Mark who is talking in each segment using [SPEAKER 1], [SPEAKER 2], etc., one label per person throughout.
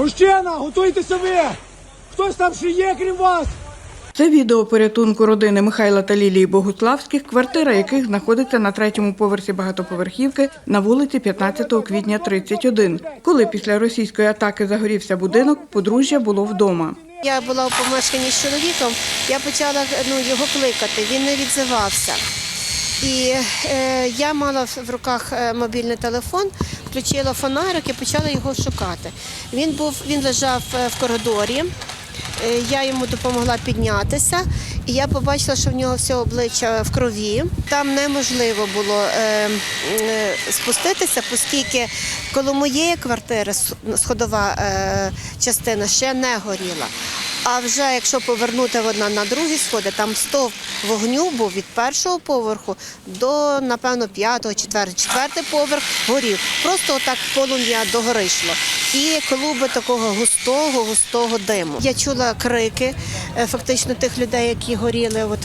[SPEAKER 1] Мужчина, готуйтеся ви! Хтось там ще є, крім вас!
[SPEAKER 2] Це відео порятунку родини Михайла та Лілії Богуславських, квартира яких знаходиться на третьому поверсі багатоповерхівки на вулиці 15 квітня 31. Коли після російської атаки загорівся будинок, подружжя було вдома.
[SPEAKER 3] Я була у помешканні з чоловіком, я почала ну, його кликати, він не відзивався. І е, я мала в руках е, мобільний телефон, включила фонарик і почала його шукати. Він був, він лежав е, в коридорі. Е, Я йому допомогла піднятися, і я побачила, що в нього все обличчя в крові. Там неможливо було е, спуститися, оскільки коло моєї квартири сходова частина ще не горіла. А вже якщо повернути вона на другі сходи, там стовп вогню був від першого поверху до, напевно, п'ятого, четвертого. Четвертий поверх горів. Просто отак полум'я догори йшло. І клуби такого густого, густого диму. Я чула крики е, фактично тих людей, які горіли от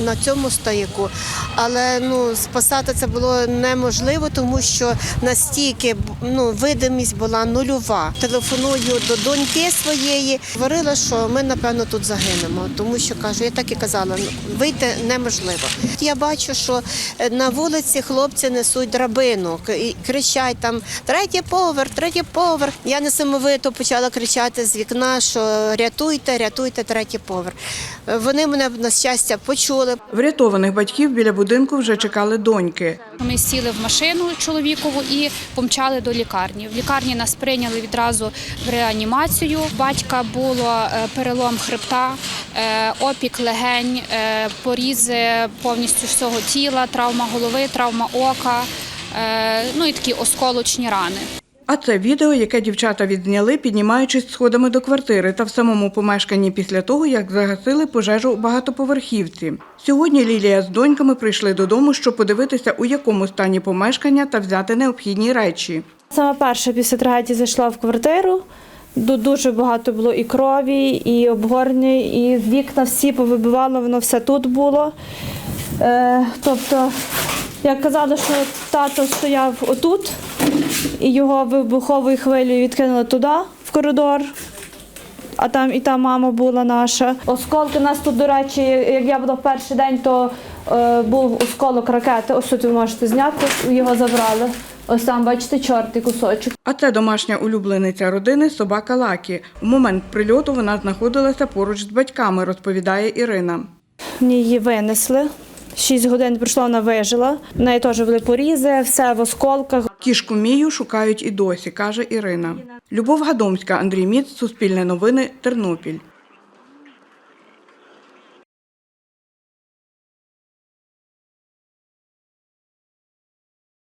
[SPEAKER 3] на цьому стояку. Але ну, спасати це було неможливо, тому що настільки ну, видимість була нульова. Телефоную до доньки своєї, говорила, що ми напевно тут загинемо, тому що кажу, я так і казала, ну, вийти неможливо. Я бачу, що е, на вулиці хлопці несуть драбину і кричать там третій поверх, третій поверх. Я несамовито почала кричати з вікна, що рятуйте, рятуйте третій поверх. Вони мене на щастя почули.
[SPEAKER 2] Врятованих батьків біля будинку вже чекали доньки.
[SPEAKER 4] Ми сіли в машину чоловікову і помчали до лікарні. В лікарні нас прийняли відразу в реанімацію. Батька було е, перелом хребта, е, опік легень, е, порізи повністю всього тіла, травма голови, травма ока, ну і такі осколочні рани.
[SPEAKER 2] А це відео, яке дівчата відзняли, піднімаючись сходами до квартири та в самому помешканні після того, як загасили пожежу у багатоповерхівці. Сьогодні Лілія з доньками прийшли додому, щоб подивитися, у якому стані помешкання та взяти необхідні речі.
[SPEAKER 5] Саме перша після трагедії зайшла в квартиру. Дуже багато було і крові, і обгорнення, і вікна всі повибивало, воно все тут було. Е, тобто, як казали, що тато стояв отут, і його вибуховою хвилею відкинули туди, в коридор. А там і та мама була наша. Осколки у нас тут, до речі, як я була в перший день, то е, був осколок ракети. Ось тут ви можете зняти, його забрали. Ось там, бачите, чорний кусочок.
[SPEAKER 2] А це домашня улюблениця родини собака Лакі. У момент прильоту вона знаходилася поруч з батьками, розповідає Ірина.
[SPEAKER 5] Мені її винесли. Шість годин пройшло, вона вижила. В неї теж були порізи, все в осколках.
[SPEAKER 2] Кішку Мію шукають і досі, каже Ірина. Любов Гадомська, Андрій Міц, Суспільне новини, Тернопіль.